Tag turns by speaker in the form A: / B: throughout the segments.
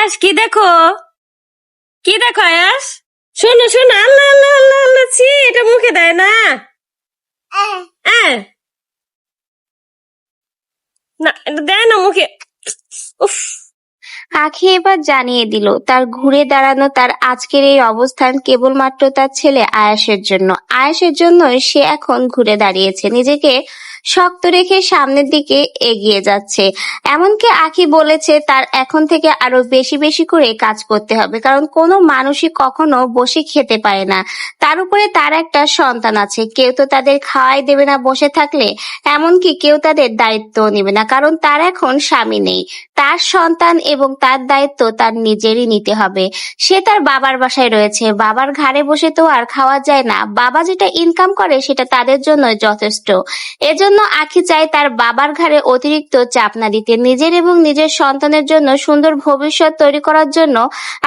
A: আয়াস কি দেখো? কি দেখো আয়াস? শোনো শোনো আল্লাহ আল্লাহ আল্লাহ আল্লাহ ছি এটা মুখে দেয় না। না এটা দেয় না মুখে। উফ।
B: আখি এবার জানিয়ে দিল, তার ঘুরে দাঁড়ানো, তার আজকের এই অবস্থান কেবলমাত্র তার ছেলে আয়াসের জন্য। আয়াসের জন্য সে এখন ঘুরে দাঁড়িয়েছে, নিজেকে শক্ত রেখে সামনের দিকে এগিয়ে যাচ্ছে। এমনকি আখি বলেছে, তার এখন থেকে আরও বেশি বেশি করে কাজ করতে হবে, কারণ কোনো মানুষই কখনো বসে খেতে পারে না। তার উপরে তার একটা সন্তান আছে, কেউ তো তাদের খাওয়াই দেবে না বসে থাকলে, এমনকি কেউ তাদের দায়িত্ব নেবে না, কারণ তার এখন স্বামী নেই। তার সন্তান এবং তার দায়িত্ব তার নিজেরই নিতে হবে। সে তার বাবার বাসায় রয়েছে। বাবার ঘাড়ে বসে তো আর খাওয়া যায় না। বাবা যেটা ইনকাম করে সেটা তাদের জন্য যথেষ্ট। এজন্য আখি চায় তার বাবার ঘাড়ে অতিরিক্ত চাপ না দিতে। নিজের এবং নিজের সন্তানের জন্য সুন্দর ভবিষ্যৎ তৈরি করার জন্য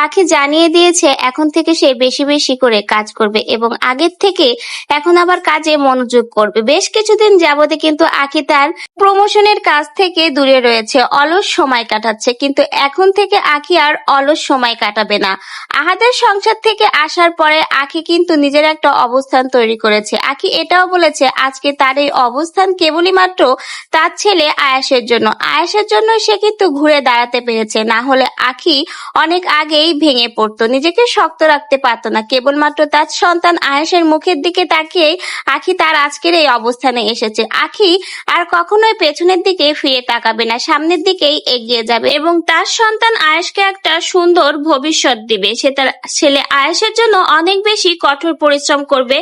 B: আখি জানিয়ে দিয়েছে, এখন থেকে সে বেশি বেশি করে কাজ করবে এবং আগের থেকে এখন আবার কাজে মনোযোগ করবে। বেশ কিছুদিন যাবতে কিন্তু আখি তার প্রমোশনের কাজ থেকে দূরে রয়েছে। অলস সময় কাটাচ্ছে। কিন্তু এখন থেকে আখি আর অলস সময় কাটাবে না। আহাদের সংসার থেকে আসার পরে আখি কিন্তু নিজের একটা অবস্থান তৈরি করেছে। আখি এটাও বলেছে, আজকে তার এই অবস্থান কেবলই মাত্র তার ছেলে আয়াসের জন্য। আয়াসের জন্য সে কিন্তু ঘুরে দাঁড়াতে পেরেছে। না হলে আখি অনেক আগেই ভেঙে পড়তো। নিজেকে শক্ত রাখতে পারতো না। কেবলমাত্র তার সন্তান আয়াসের মুখের দিকে তাকিয়ে আখি তার আজকের এই অবস্থানে এসেছে। আখি আর কখনোই পেছনের দিকে ফিরে তাকাবে না, সামনের দিকেই এগিয়ে যাবে এবং তার সন্তান আয়েশকে একটা সুন্দর ভবিষ্যৎ দিবে। সে তার ছেলে আয়েশের জন্য অনেক বেশি কঠোর পরিশ্রম করবে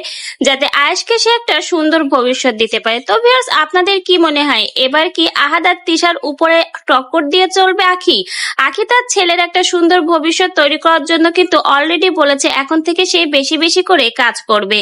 B: যাতে আয়েশকে সে একটা সুন্দর ভবিষ্যৎ দিতে পারে। তো ভিউয়ার্স আপনাদের কি মনে হয়, এবার কি আহাদ আর তিশার উপরে টক্কর দিয়ে চলবে আখি? আখি তার ছেলের একটা সুন্দর ভবিষ্যৎ তৈরি করার জন্য কিন্তু অলরেডি বলেছে এখন থেকে সে বেশি বেশি করে কাজ করবে।